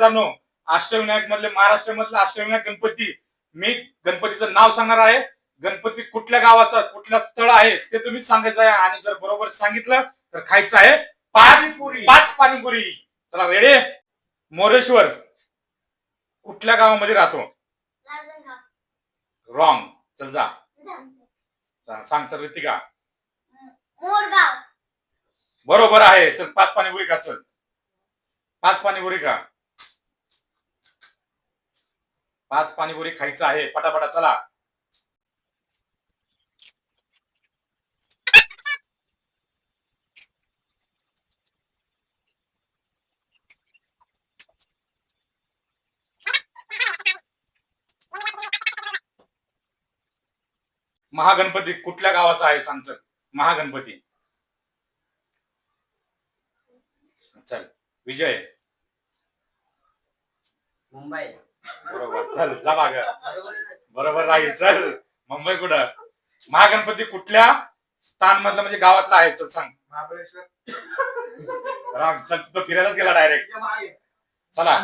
मित्रांनो अष्टविनायक मधले महाराष्ट्र मधले अष्टविनायक गणपती. मी गणपतीचं नाव सांगणार आहे. गणपती कुठल्या गावाचा कुठलं स्थळ आहे ते तुम्ही सांगायचं आहे. आणि जर बरोबर सांगितलं तर खायचं आहे पाच पाणीपुरी. पाच पाणीपुरी. चला रेडी मोरेश्वर कुठल्या गावामध्ये राहतो? रॉंग चल जा. सांग चल रितिका. मोरगाव. बरोबर आहे. चल पाच पाणीपुरी का चल. पाच पाणीपुरी का पाच पाणीपुरी खायचं आहे. पटापटा चला. महागणपती कुठल्या गावाचा आहे सांगच? महागणपती. चल विजय. मुंबई. बरोबर चल जा माग. बरोबर राहील चल. मुंबई कुठं? महागणपती कुठल्या स्थान मधलं म्हणजे गावातला आहे? चल सांग. महाबळेश्वर. राम चल तू तर फिरायलाच गेला डायरेक्ट चला.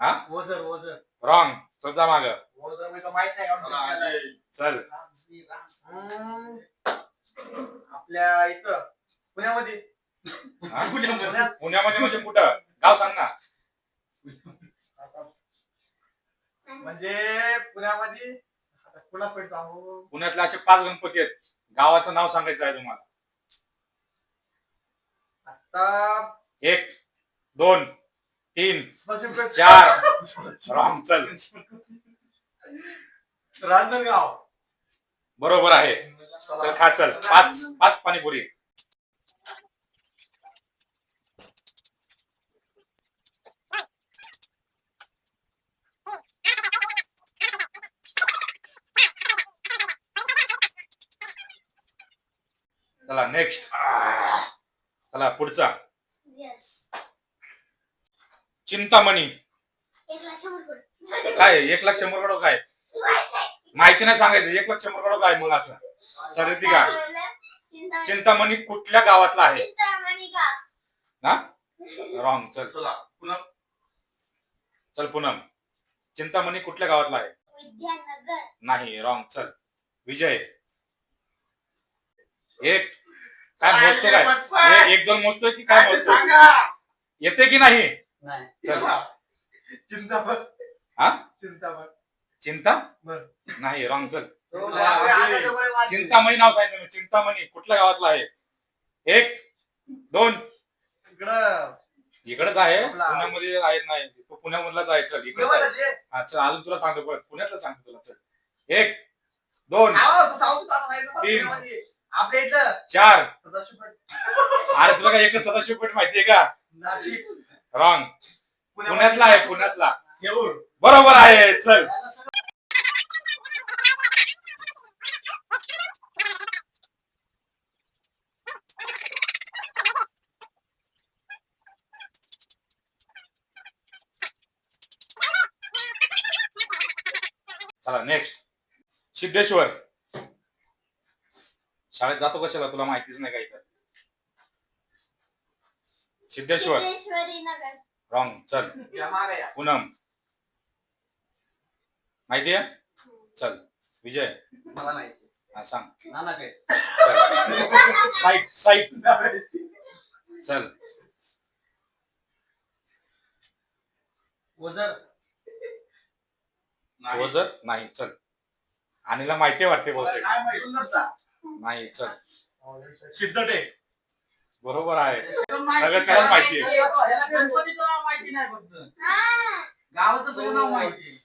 हा? ओझर ओझर. रॉंग चल जा माग. ओझर मी तर माहीत नाही एवढं. चल. आपल्या इथं पुण्यामध्ये. हा? पुण्यात. पुण्यामध्ये म्हणजे कुठं? गाव सांग ना. म्हणजे पुण्यामध्ये आता सांगू? पुण्यातले असे पाच गणपती आहेत. गावाचं नाव सांगायचं आहे तुम्हाला. आता एक दोन तीन. चार. रॉंग चल. रांजणगाव बरोबर आहे. चल खा चल. पाच पाच पाणीपुरी. चला नेक्स्ट चला पुढचा. यस चिंतामणी. काय एक लाख शंभर कडो काय? माहीत नाही. सांगायचं एक लाख शंभर कडो काय मग असं? चल ती का? चिंतामणी. कुठल्या गावातला आहे? चिंतामणी का? ना रॉंग चल. चला पुन्हा चल पूनम. चिंतामणी कुठल्या गावातला आहे? विद्यानगर. नाही रॉंग चल. विजय. एक. काय मोजतो काय? एक दोन मोजतोय की काय मोजतोय? सांगा. येते की नाही? नाही. चल. चिंतामण. हा? चिंतामण. चिंता? बरं. नाही रॉंग चल. चिंता चिंतामणी नाव सांगितलं मी. चिंतामणी कुठल्या गावातला आहे? एक दोन. इकडं. इकडेच आहे. पुण्यामध्ये आहे नाही. तो पुण्यामधलाच आहे चल. इकडे हा चल अजून तुला सांगतो पण पुण्यातलं सांगतो तुला चल. एक दोन. तीन. आपल्या चार. सदाशिवपेठ अरे तुला काय एकच सदाशिव पेठ माहितीये का? नाशिक. रॉंग पुण्यातला आहे पुण्यातला. बरोबर आहे चल. चला नेक्स्ट सिद्धेश्वर. शाळेत जातो कशाला? तुला माहितीच नाही काही तर. सिद्धेश्वर. सिद्धेश्वरी नगर. रॉंग चल. या मागे या. पूनम. माहिती आहे? चल. विजय. मला नाही हा सांग. नाना काय? चल. साईट साईट. चल. ओझर. ओझर? नाही. चल. आणीला माहिती वाटते बहुतेक. माहिती? नाही चल. सिद्धटेक बरोबर आहे. सगळं त्यालाच माहिती आहे. याला गणपतीचं नाव माहिती नाही फक्त. हा गावाचं सगळं नाव माहिती आहे.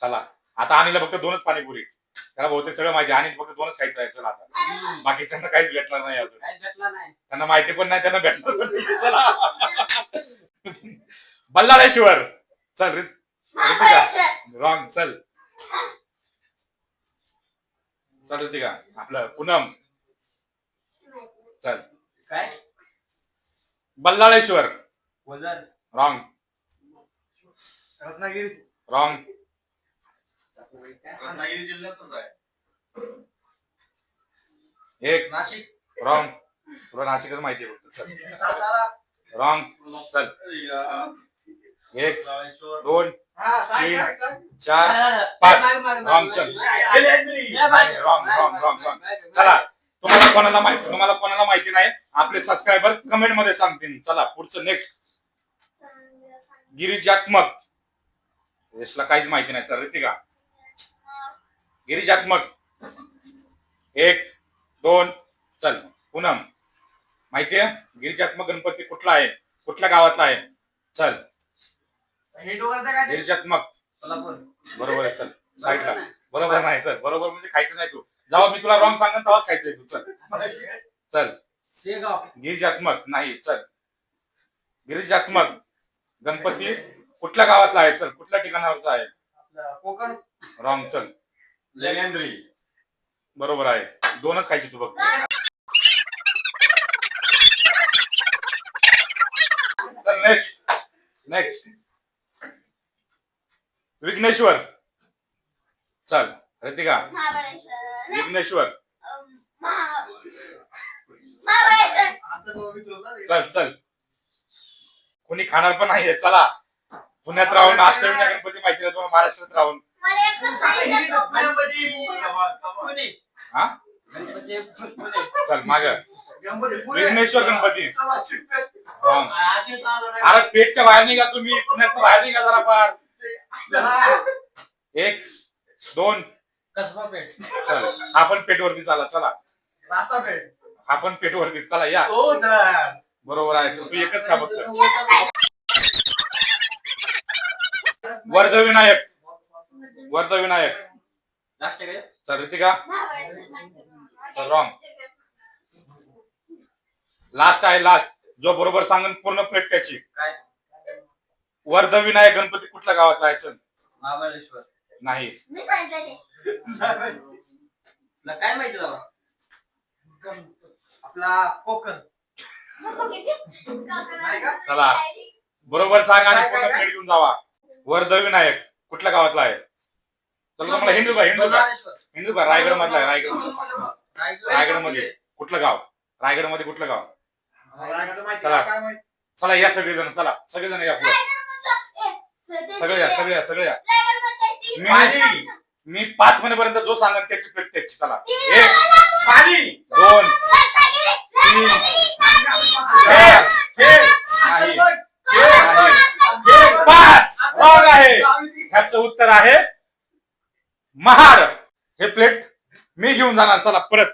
चला. आता आणीला फक्त दोनच पाणीपुरी. त्याला बहुतेक सगळं माहिती आणि फक्त दोनच खायचं आहे. चल आता. बाकीच्यांना काहीच भेटणार नाही अजून. काय भेटला नाही. त्यांना माहिती पण नाही त्यांना भेटणार पण नाही. चला. बल्लाळेश्वर. चल रि- रॉंग चल. चल ऋतिका आपलं पूनम. चल. काय? बल्लाळेश्वर. ओझर रॉंग रत्नागिरी. रॉंग रत्नागिरी जिल्ह्यातच आहे एक. नाशिक. रॉंग तुला नाशिकच माहिती आहे फक्त. चल. सातारा. रॉंग चल. एक. दोन. हा. चार पाच. रॉंग चल. रॉंग रॉंग रॉंग रॉंग चला तुम्हाला कोणाला माहिती तुम्हाला कोणाला माहिती नाही? आपले सबस्क्रायबर कमेंटमध्ये सांगतील. चला पुढचं नेक्स्ट गिरिजात्मक यशला काहीच माहिती नाही. चल रितिका. गिरिजात्मक एक दोन चल पूनम. माहितीये? गिरिजात्मक गणपती कुठला आहे? कुठल्या गावातला आहे? चल. सोलापूर. बरोबर आहे चल. साईडला बरोबर नाही चल. बरोबर म्हणजे खायचं नाही तू. जेव्हा मी तुला रॉंग सांगेन तेव्हाच खायचंय तू. चल. चल. शेगाव. गिरिजात्मक नाही चल. गिरिजात्मक गणपती कुठल्या गावातला आहे? चल कुठल्या ठिकाणावरचा आहे? आपलं कोकण. रॉंग चल. लेनेंद्री बरोबर आहे. दोनच खायची तू फक्त. चल नेक्स्ट नेक्स्ट विघ्नेश्वर. चल रितिका विघ्नेश्वर. चल चल. कोणी खाणार पण नाहीये. चला. पुण्यात राहून अष्टविनायक गणपती माहिती नाही तुम्हाला महाराष्ट्रात राहून. हा. चल माग. विघ्नेश्वर गणपती. अरे पेटच्या बाहेर निघा तुम्ही. पुण्यात बाहेर निघा जरा फार. एक दोन. कसबा पेठ. चल हा पण पेटवरती चला चला. रास्ता पेठ. हा पण पेटवरती चला या. हो सर बरोबर आहे चल, तू एकच खा फक्त. वर्धविनायक. वर्धविनायक. लास्ट काय चल रितिका. लास्ट आहे लास्ट जो बरोबर सांगून पूर्ण प्लेट त्याची. काय? वर्धविनायक गणपती कुठल्या गावातला आहे चल महाबळेश्वर. नाही. मी सांगितलं ते. तुला काय माहिती दादा आपला कोकण. नाही का? चला. बरोबर सांग आणि पूर्ण घेऊन जावा. वर्धविनायक कुठल्या गावातला आहे? चल तुम्हाला हिंदू का हिंदू का बल्लाळेश्वर. हिंदू का रायगड. मधला आहे रायगडमध्ये कुठलं गाव? रायगडमध्ये कुठलं गाव चला. चला या सगळेजण चला. सगळेजण या पुढे. सगळे या सगळे या सगळे या मी. मी पाच महिन्यापर्यंत जो सांगेन त्याची प्लेट त्याची चला एक पाणी. दोन. तीन. पाच. रॉंग आहे. ह्याचं उत्तर आहे महाड. हे प्लेट मी घेऊन जाणार. चला परत.